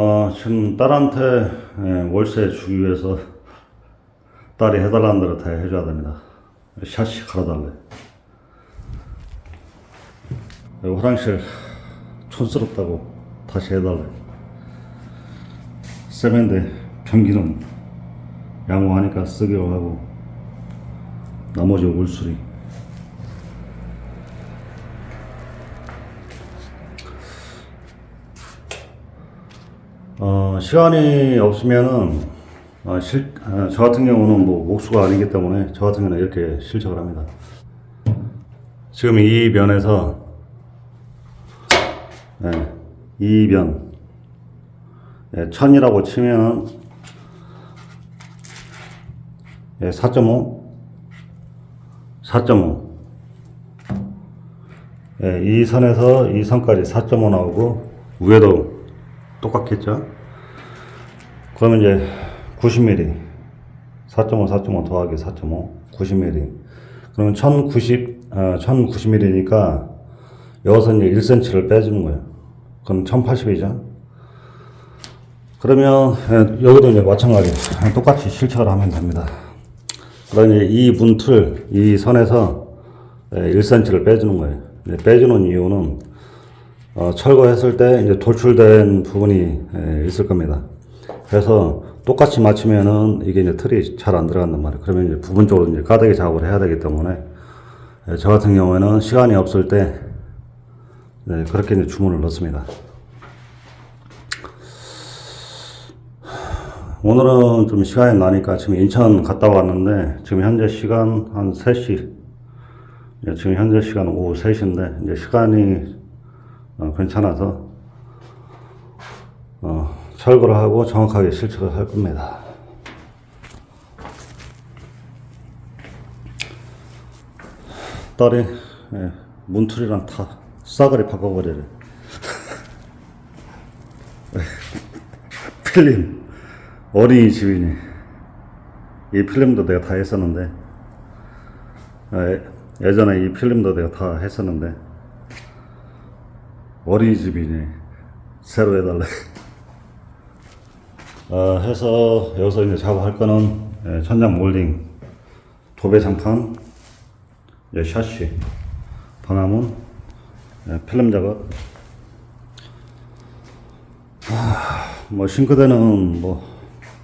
어, 지금 딸한테 예, 월세 주기 위해서 딸이 해달라는 대로 다 해줘야 됩니다. 샷이 갈아달래. 화장실 촌스럽다고 다시 해달래. 세면대 변기는 양호하니까 쓰기로 하고 나머지 올수리 어, 시간이 없으면은 어, 실, 어, 저 같은 경우는 뭐 목수가 아니기 때문에 저 같은 경우는 이렇게 실적을 합니다. 지금 이 면에서 네, 이 면, 예, 천이라고 치면은 예, 4.5, 4.5. 예, 이 선에서 이 선까지 4.5 나오고 위에도 똑같겠죠? 그러면 이제 90mm 4.5 4.5 더하기 4.5 90mm 그러면 1090 어, 1090mm니까 여기서 이제 1cm를 빼주는 거예요. 그럼 1080이죠. 그러면 예, 여기도 이제 마찬가지 똑같이 실착을 하면 됩니다. 그다음 이제 이 문틀 이 선에서 예, 1cm를 빼주는 거예요. 빼주는 이유는 어, 철거했을 때 이제 돌출된 부분이 예, 있을 겁니다. 그래서 똑같이 맞추면은 이게 이제 틀이 잘 안 들어간단 말이에요. 그러면 이제 부분적으로 이제 가닥이 작업을 해야 되기 때문에 예, 저 같은 경우에는 시간이 없을 때 네, 그렇게 이제 주문을 넣습니다. 오늘은 좀 시간이 나니까 지금 인천 갔다 왔는데 지금 현재 시간 한 3시 예, 지금 현재 시간 오후 3시인데 이제 시간이 어, 괜찮아서 어, 철거를 하고 정확하게 실측을 할 겁니다. 딸이 예, 문틀이랑 다 싸그리 바꿔버리래. 필름 어린이 집이니 이 필름도 내가 다 했었는데 아, 예- 예전에 이 필름도 내가 다 했었는데 어린이집이니 새로 해달래. 아, 해서 여기서 이제 작업할 거는 예, 천장 몰딩, 도배 장판, 예, 샤시, 방화문, 예, 필름 작업. 아, 뭐 싱크대는 뭐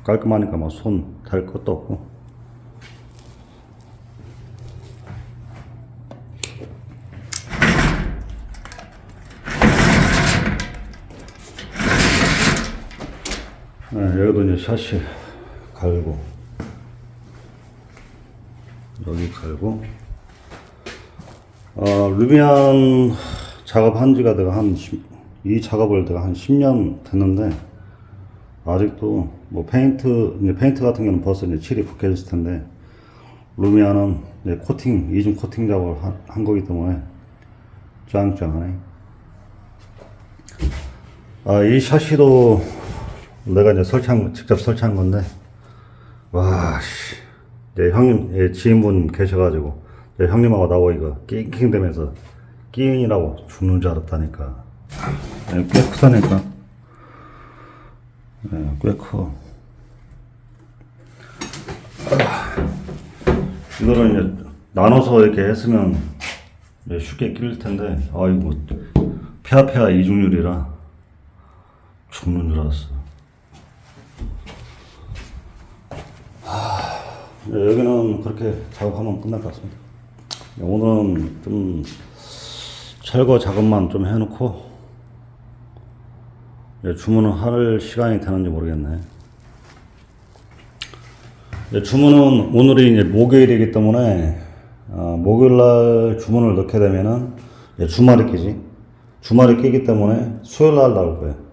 깔끔하니까 뭐 손 댈 것도 없고. 네, 샷시 갈고 여기 갈고 어, 루미안 작업한 지가 내가 한, 10, 이 작업을 내가 한 10년 됐는데, 아직도 뭐 페인트, 이제 페인트 같은 경우는 벌써 이제 칠이 벗겨졌을 텐데, 루미안은 이제 코팅, 이중 코팅 작업을 한, 한 거기 때문에 짱짱하네. 아, 이 샤시도 내가 이제 설치한, 거- 직접 설치한 건데, 와, 씨. 이제 형님, 예, 지인분 계셔가지고, 이제 형님하고 나고 이거 낑낑 대면서 끼인이라고 죽는 줄 알았다니까. 예, 꽤 크다니까. 예, 꽤 커. 아, 이거를 이제 나눠서 이렇게 했으면 쉽게 끼를 텐데, 아이고, 폐아폐아 이중률이라 죽는 줄 알았어. 네, 여기는 그렇게 작업하면 끝날 것 같습니다. 네, 오늘은 좀 철거 작업만 좀 해놓고 네, 주문을 할 시간이 되는지 모르겠네. 네, 주문은 오늘이 이제 목요일이기 때문에 어, 목요일날 주문을 넣게 되면은 주말이 끼지. 주말이 끼기 때문에 수요일날 나올 거예요.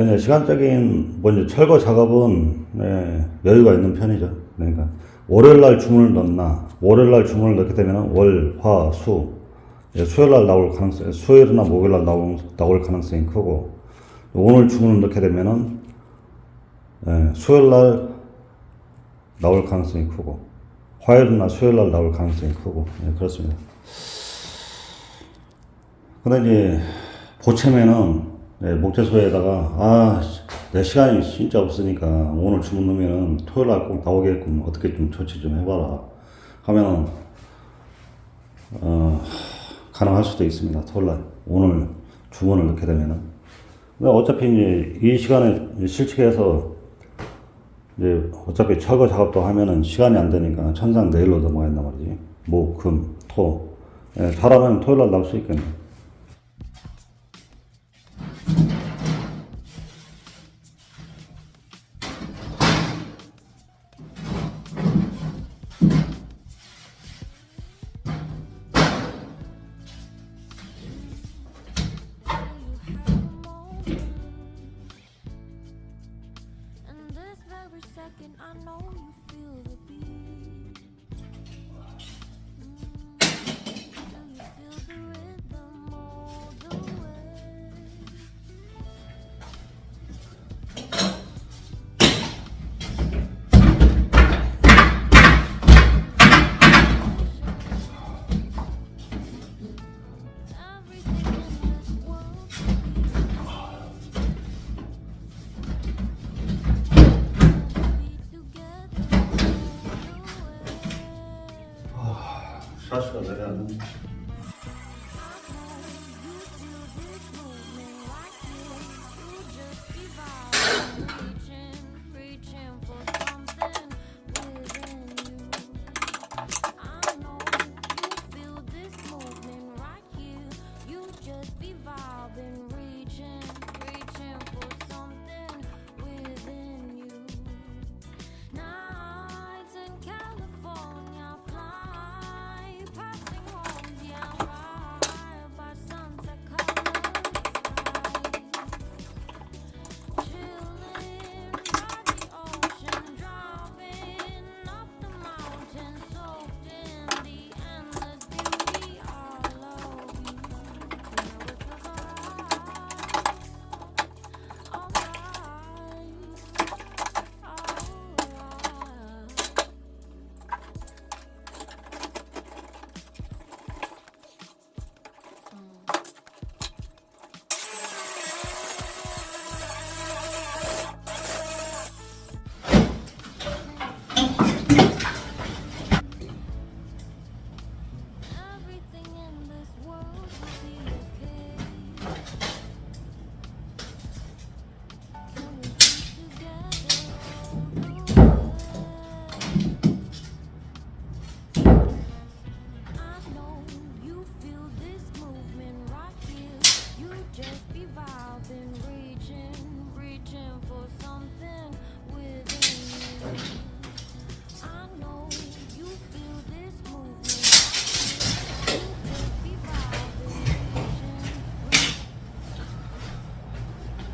이제 시간적인 뭐 이제 철거 작업은 네, 여유가 있는 편이죠. 그러니까 월요일 날 주문을 넣나 월요일 날 주문을 넣게 되면 월, 화, 수 이제 수요일 날 나올 가능성 수요일이나 목요일 날 나올, 나올 가능성이 크고 오늘 주문을 넣게 되면은 예, 수요일 날 나올 가능성이 크고 화요일이나 수요일 날 나올 가능성이 크고 예, 그렇습니다. 근데 이제 보채면은 네, 목재소에다가 아, 씨, 내 시간이 진짜 없으니까 오늘 주문 넣으면은 토요일 날 꼭 나오게끔 어떻게 좀 조치 좀 해봐라 하면은 어, 가능할 수도 있습니다. 토요일 날 오늘 주문을 넣게 되면은 근데 어차피 이제 이 시간에 실측해서 이제 어차피 철거 작업도 하면은 시간이 안 되니까 천상 내일로 넘어야 한단 말이지. 목, 금, 토. 예, 잘하면 토요일 날 나올 수 있겠네.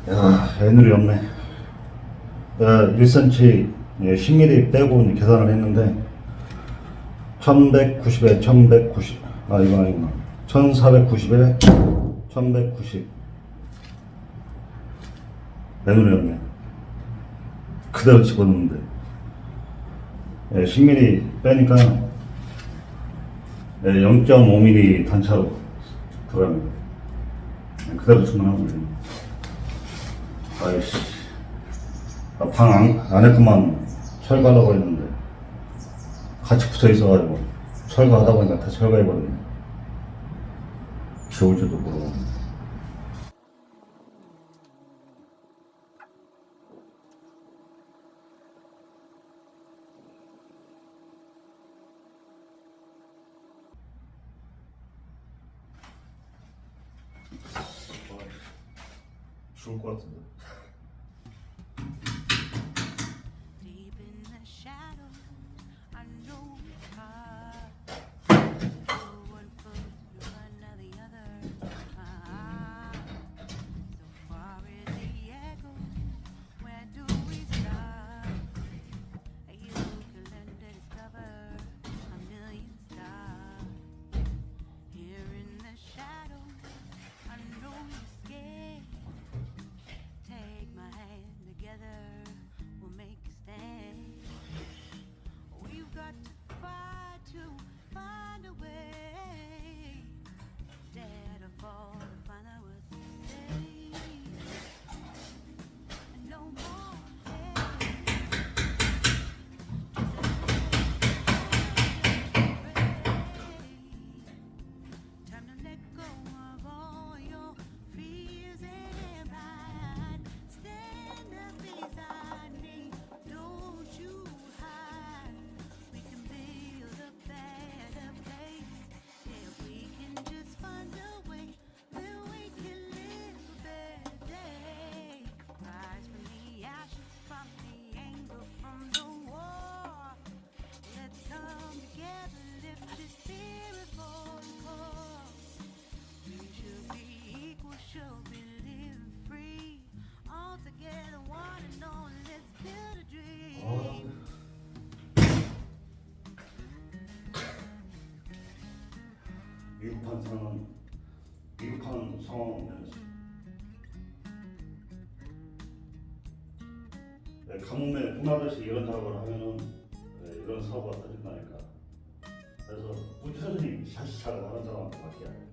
야, 애누리 없네. 내가 1cm, 10mm 빼고 계산을 했는데, 1190에 1190, 아, 이건 아니구나. 1490에 1190. 애누리 없네. 그대로 집어넣는데. 예, 10mm 빼니까, 예, 0.5mm 단차로 들어갑니다. 예, 그대로 주문하면 됩니다. 아이씨. 아, 방 안, 안에 그만 철거하려고 했는데, 같이 붙어 있어가지고, 철거하다 보니까 다 철거해버렸네. 비 올지도 모르고. 사람은 미국한 상황이면서 네, 가뭄에 분화듯이 이런 작업을 하면은 네, 이런 사고가 터진다니까. 그래서 꾸준히 샷시 작업하는 사람밖에 안 돼요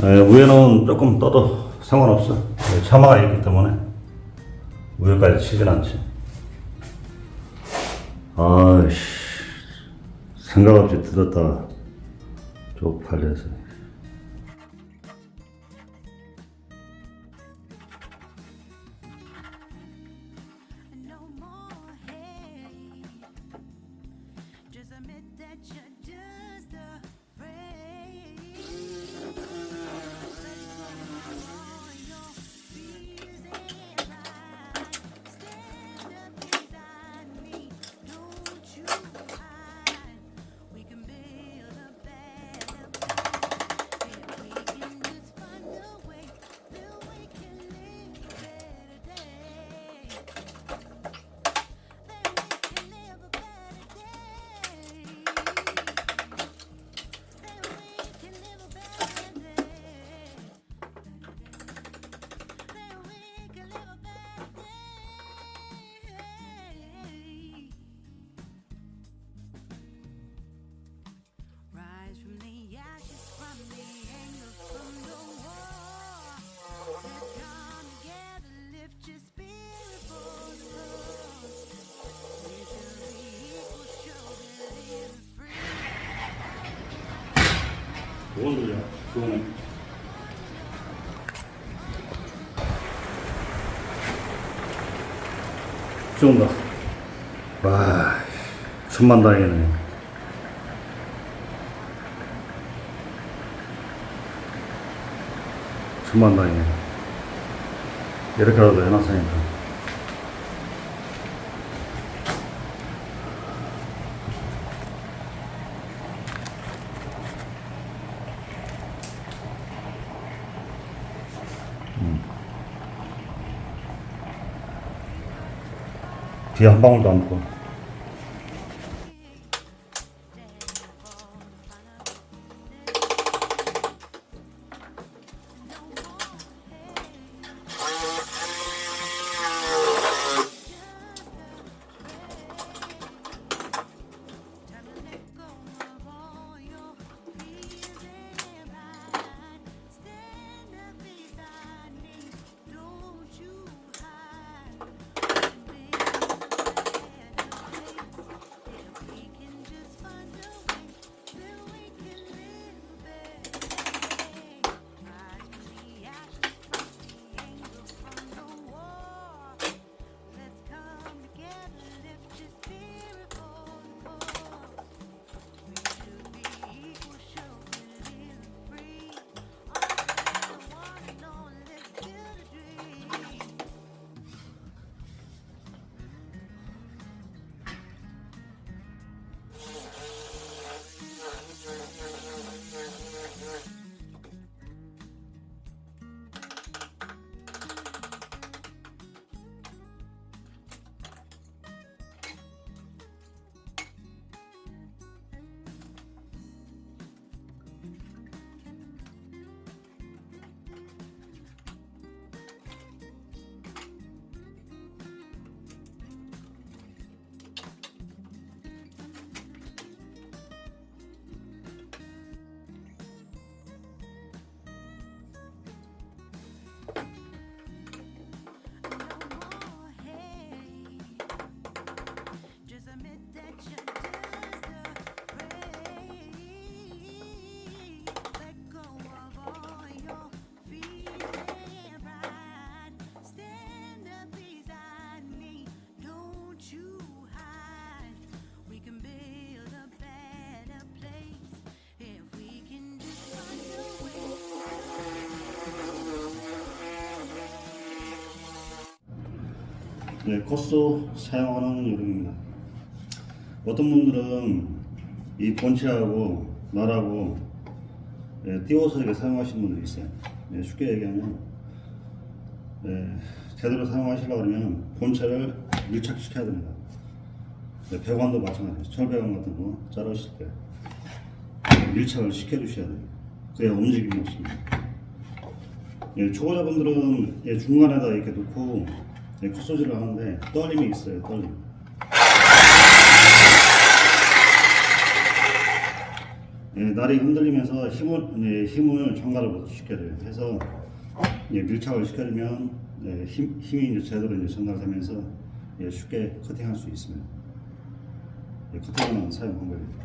네, 위에는 조금 떠도 상관없어. 네, 차마가 있기 때문에 위에까지 치진 않지. 아이씨. 생각 없이 뜯었다가 쪽팔려서. 그건 들려. 그거는. 쭉 가. 와, 천만 다행이네. 천만 다행이네. 이렇게라도 해놨으니까. 비한 방울도 안 먹고. 네, 코스 사용하는 요령입니다. 어떤 분들은 이 본체하고 날하고 예, 띄워서 이렇게 사용하시는 분들이 있어요. 예, 쉽게 얘기하면 예, 제대로 사용하시려고 그러면 본체를 밀착시켜야 됩니다. 예, 배관도 마찬가지예요. 철배관 같은 거 자르실 때 밀착을 시켜주셔야 돼요. 그래야 움직임이 없습니다. 예, 초보자분들은 예, 중간에다 이렇게 놓고 예, 컷소지를 하는데 떨림이 있어요. 떨림. 예, 날이 흔들리면서 힘을 예, 힘을 전가를 시켜야 돼요. 해서 예, 밀착을 시켜주면 예, 힘, 힘이 이제 제대로 이제 전달되면서 예, 쉽게 커팅할 수 있습니다. 예, 커팅하는 사용 방법입니다.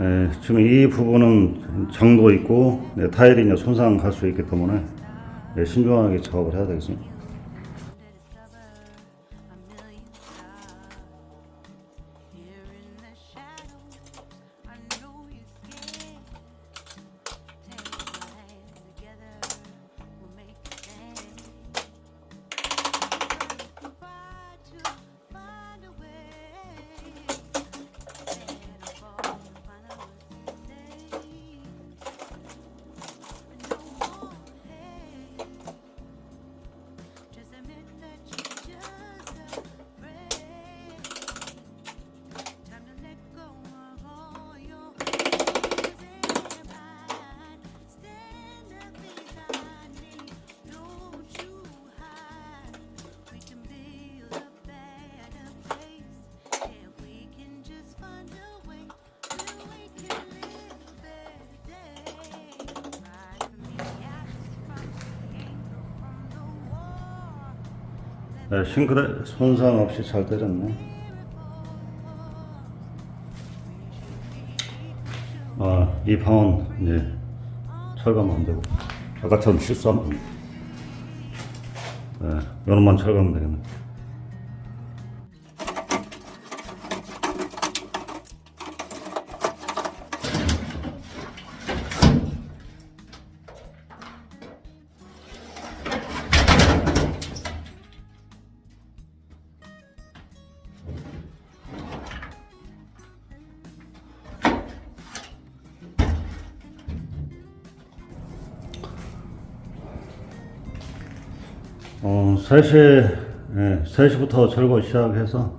예, 지금 이 부분은 정도 있고 네, 타일이 이제 손상 갈수 있기 때문에 예, 신중하게 작업을 해야 되겠습니다. 네, 싱크대 손상 없이 잘 때렸네. 아, 이 방은 이제 철가면 안 되고 아까처럼 실수하면 안 돼. 네, 요놈만 철가면 되겠네. 어, 3시에, 예, 3시부터 철거 시작해서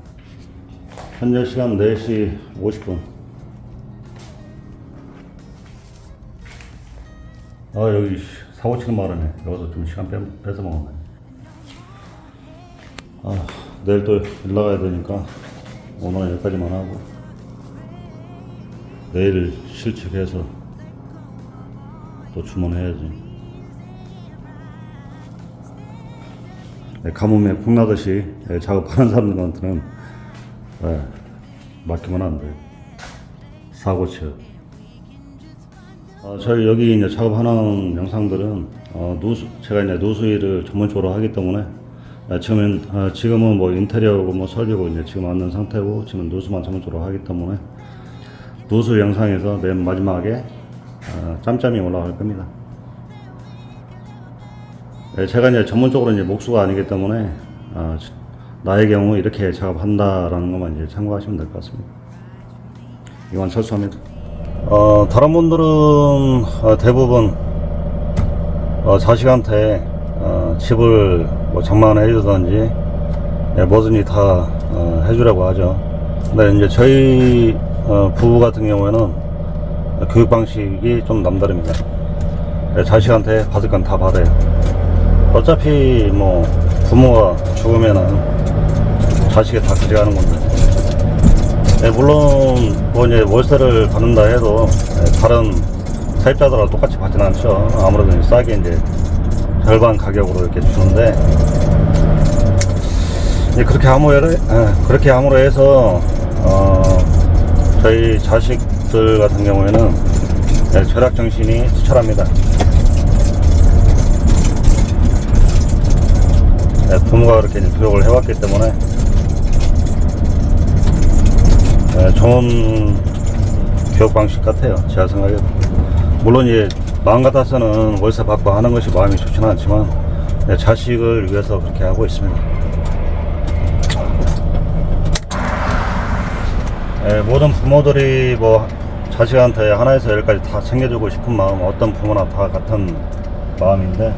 현재 시간 4시 50분. 아, 여기 4, 5층 마르네. 여기서 좀 시간 빼, 뺏어 먹었네. 아, 내일 또 일 나가야 되니까 오늘 여기까지만 하고 내일 실측해서 또 주문해야지. 가뭄에 콩나듯이 예, 작업하는 사람들한테는 예, 맡기면 안 돼요. 사고 치요. 어, 저희 여기 이제 작업하는 영상들은 어, 누수, 제가 이제 누수일을 전문적으로 하기 때문에 예, 지금은 어, 지금은 뭐 인테리어고 뭐 설비고 이제 지금 왔는 상태고 지금 누수만 전문적으로 하기 때문에 누수 영상에서 맨 마지막에 어, 짬짬이 올라갈 겁니다. 예, 제가 이제 전문적으로 이제 목수가 아니기 때문에 아, 지- 나의 경우 이렇게 작업한다라는 것만 이제 참고하시면 될 것 같습니다. 이wan 철수합니다. 어, 다른 분들은 어, 대부분 어, 자식한테 어, 집을 뭐 장만해 주든지 예, 뭐든지 다 어, 해주라고 하죠. 근데 이제 저희 어, 부부 같은 경우에는 교육 방식이 좀 남다릅니다. 예, 자식한테 받을 건 다 받아요. 어차피 뭐 부모가 죽으면은 자식이 다 가져가는 건데. 예, 물론 뭐 이제 월세를 받는다 해도 예, 다른 세입자들하고 똑같이 받진 않죠. 아무래도 싸게 이제 절반 가격으로 이렇게 주는데 이제 그렇게 해- 예, 그렇게 함으로 해서 어, 저희 자식들 같은 경우에는 예, 절약 정신이 투철합니다. 부모가 그렇게 교육을 해왔기 때문에 예, 좋은 교육 방식 같아요. 제가 생각해도. 물론 이제 마음 같아서는 월세 받고 하는 것이 마음이 좋지는 않지만 예, 자식을 위해서 그렇게 하고 있습니다. 예, 모든 부모들이 뭐 자식한테 하나에서 열까지 다 챙겨주고 싶은 마음 어떤 부모나 다 같은 마음인데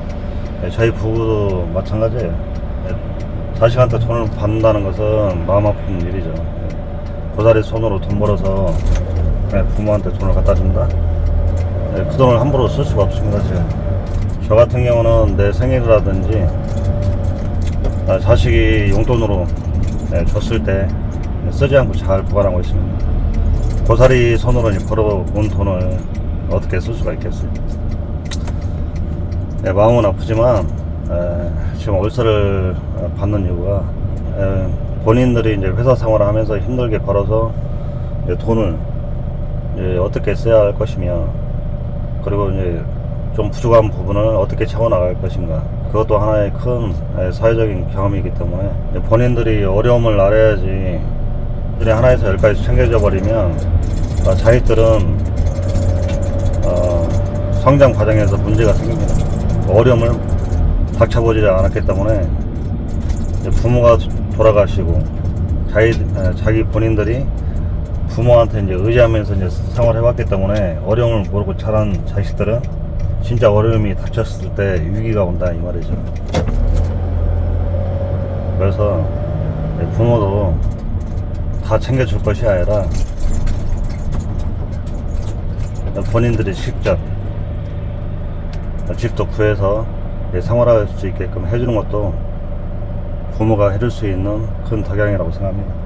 예, 저희 부부도 마찬가지예요. 예, 자식한테 돈을 받는다는 것은 마음 아픈 일이죠. 예. 고사리 손으로 돈 벌어서 예, 부모한테 돈을 갖다 준다? 예, 그 돈을 함부로 쓸 수가 없습니다, 지금. 저 같은 경우는 내 생일이라든지 아, 자식이 용돈으로 예, 줬을 때 쓰지 않고 잘 보관하고 있습니다. 고사리 손으로 벌어온 돈을 어떻게 쓸 수가 있겠어요? 예, 마음은 아프지만 에, 지금 월세를 어, 받는 이유가 에, 본인들이 이제 회사 생활을 하면서 힘들게 벌어서 돈을 어떻게 써야 할 것이며 그리고 이제 좀 부족한 부분을 어떻게 채워나갈 것인가 그것도 하나의 큰 에, 사회적인 경험이기 때문에 본인들이 어려움을 알아야지 들이 하나에서 열까지 챙겨져 버리면 어, 자식들은 어, 성장 과정에서 문제가 생깁니다. 어려움을 닥쳐보지 않았기 때문에 부모가 돌아가시고 자기, 에, 자기 본인들이 부모한테 이제 의지하면서 이제 생활해왔기 때문에 어려움을 모르고 자란 자식들은 진짜 어려움이 닥쳤을 때 위기가 온다 이 말이죠. 그래서 부모도 다 챙겨줄 것이 아니라 본인들이 직접 집도 구해서 생활할 수 있게끔 해주는 것도 부모가 해줄 수 있는 큰 덕양이라고 생각합니다.